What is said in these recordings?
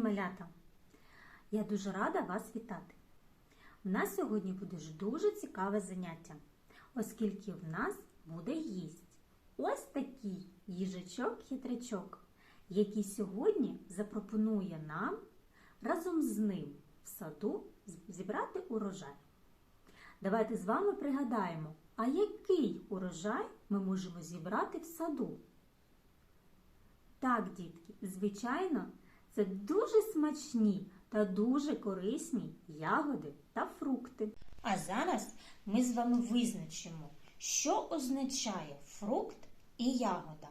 малята! Я дуже рада вас вітати. У нас сьогодні буде дуже цікаве заняття, оскільки в нас буде гість. Ось такий їжачок-хитрячок, який сьогодні запропонує нам разом з ним в саду зібрати урожай. Давайте з вами пригадаємо, а який урожай ми можемо зібрати в саду? Так, дітки, звичайно, це дуже смачні та дуже корисні ягоди та фрукти. А зараз ми з вами визначимо, що означає фрукт і ягода.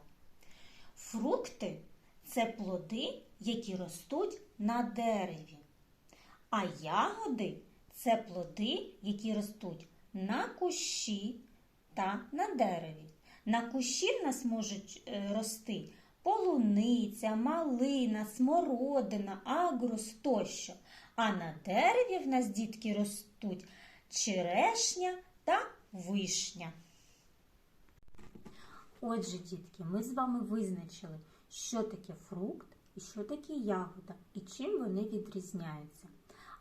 Фрукти це плоди, які ростуть на дереві. А ягоди це плоди, які ростуть на кущі та на дереві. На кущі в нас можуть е, рости полуниця, малина, смородина, агрус тощо. А на дереві в нас дітки ростуть черешня та вишня. Отже, дітки, ми з вами визначили, що таке фрукт і що таке ягода, і чим вони відрізняються.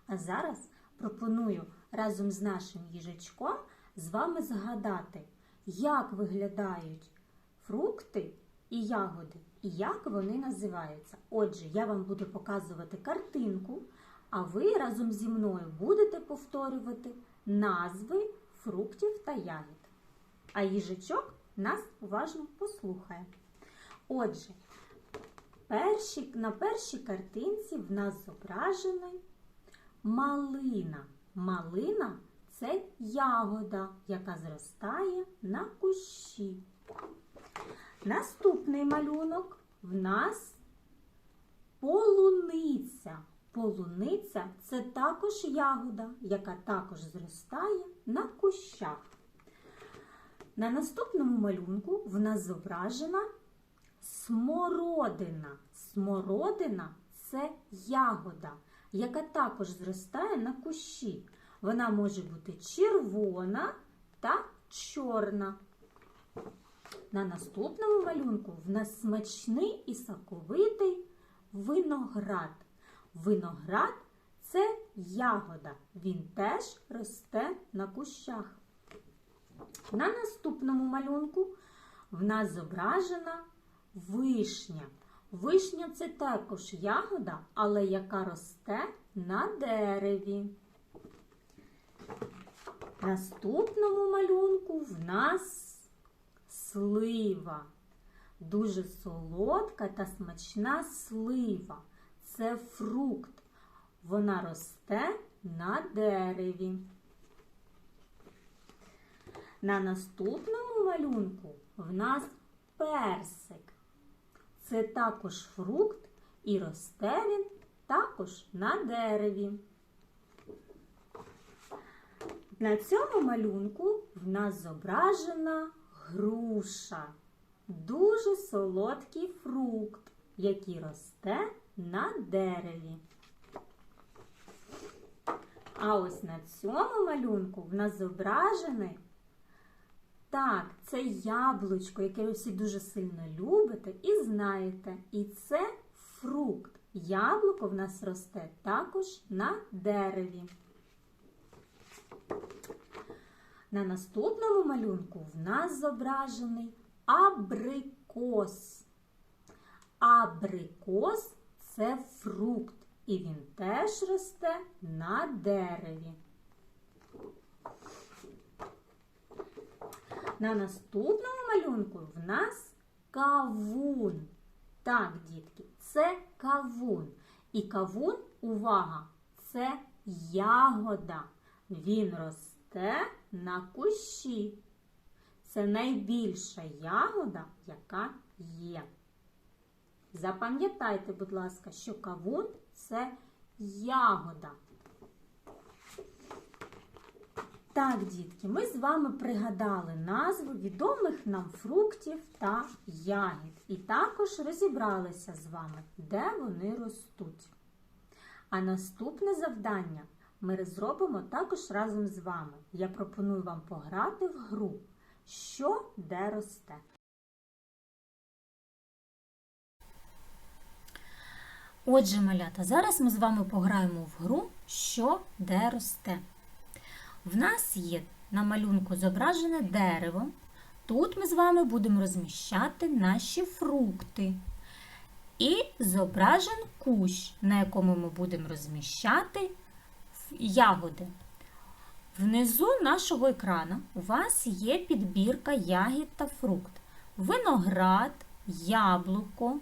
А зараз пропоную разом з нашим їжачком з вами згадати, як виглядають фрукти і ягоди, і як вони називаються. Отже, я вам буду показувати картинку, а ви разом зі мною будете повторювати назви фруктів та ягід. А їжачок нас уважно послухає. Отже, перші, на першій картинці в нас зображена малина. Малина це ягода, яка зростає на кущі. Наступний малюнок в нас полуниця. Полуниця це також ягода, яка також зростає на кущах. На наступному малюнку в нас зображена смородина. Смородина це ягода, яка також зростає на кущі. Вона може бути червона та чорна. На наступному малюнку в нас смачний і соковитий виноград. Виноград це ягода. Він теж росте на кущах. На наступному малюнку в нас зображена вишня. Вишня це також ягода, але яка росте на дереві. Наступному малюнку в нас слива. Дуже солодка та смачна слива. Це фрукт. Вона росте на дереві. На наступному малюнку в нас персик. Це також фрукт і росте він також на дереві. На цьому малюнку в нас зображена груша. Дуже солодкий фрукт, який росте на дереві. А ось на цьому малюнку в нас зображений так, це яблучко, яке ви всі дуже сильно любите і знаєте. І це фрукт. Яблуко в нас росте також на дереві. На наступному малюнку в нас зображений абрикос. Абрикос це фрукт, і він теж росте на дереві. На наступному малюнку в нас кавун. Так, дітки, це кавун. І кавун, увага, це ягода. Він росте на кущі. Це найбільша ягода, яка є. Запам'ятайте, будь ласка, що кавун це ягода. Так, дітки, ми з вами пригадали назви відомих нам фруктів та ягід. І також розібралися з вами, де вони ростуть. А наступне завдання ми зробимо також разом з вами. Я пропоную вам пограти в гру, що де росте. Отже, малята, зараз ми з вами пограємо в гру, що де росте. В нас є на малюнку зображене дерево. Тут ми з вами будемо розміщати наші фрукти. І зображен кущ, на якому ми будемо розміщати ягоди. Внизу нашого екрану у вас є підбірка ягід та фрукт. Виноград, яблуко,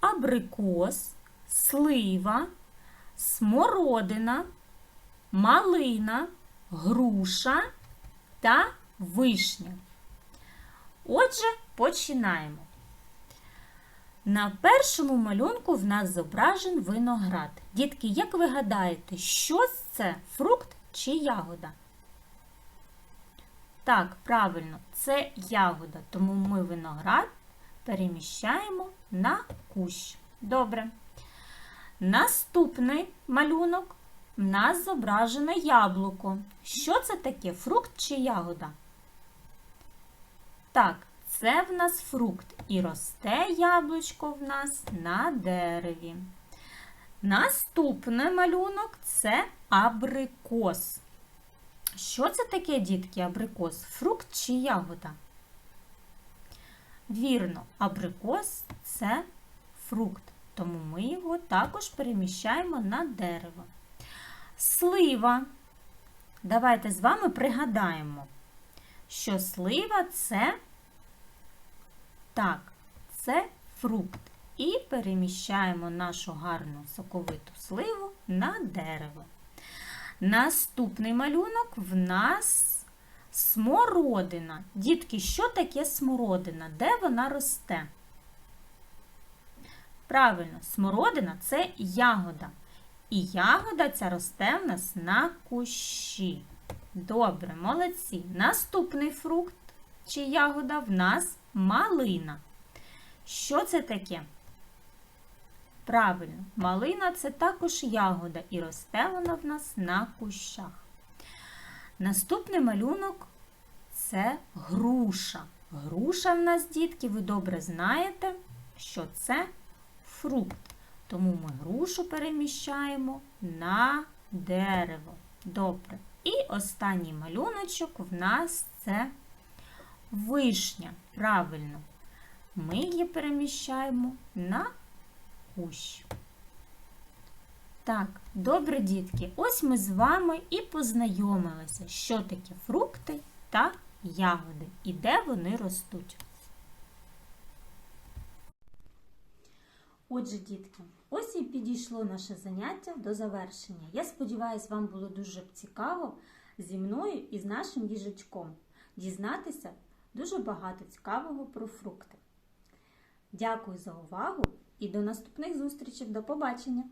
абрикос, слива, смородина, малина, груша та вишня. Отже, починаємо. На першому малюнку в нас зображен виноград. Дітки, як ви гадаєте, що це фрукт чи ягода? Так, правильно, це ягода, тому ми виноград переміщаємо на кущ. Добре. Наступний малюнок в нас зображене яблуко. Що це таке? Фрукт чи ягода? Так, це в нас фрукт і росте яблучко в нас на дереві. Наступний малюнок це абрикос. Що це таке, дітки, абрикос? Фрукт чи ягода? Вірно, абрикос це фрукт, тому ми його також переміщаємо на дерево. Слива. Давайте з вами пригадаємо, що слива це так, це фрукт. І переміщаємо нашу гарну соковиту сливу на дерево. Наступний малюнок в нас смородина. Дітки, що таке смородина? Де вона росте? Правильно, смородина це ягода. І ягода ця росте в нас на кущі. Добре, молодці. Наступний фрукт чи ягода в нас малина. Що це таке? Правильно, малина це також ягода і росте вона в нас на кущах. Наступний малюнок це груша. Груша в нас, дітки, ви добре знаєте, що це фрукт. Тому ми грушу переміщаємо на дерево. Добре. І останній малюночок в нас це вишня. Правильно. Ми її переміщаємо на кущ. Так, добре, дітки, ось ми з вами і познайомилися, що таке фрукти та ягоди і де вони ростуть. Отже, дітки, ось і підійшло наше заняття до завершення. Я сподіваюся, вам було дуже цікаво зі мною і з нашим їжачком дізнатися дуже багато цікавого про фрукти. Дякую за увагу і до наступних зустрічей. До побачення!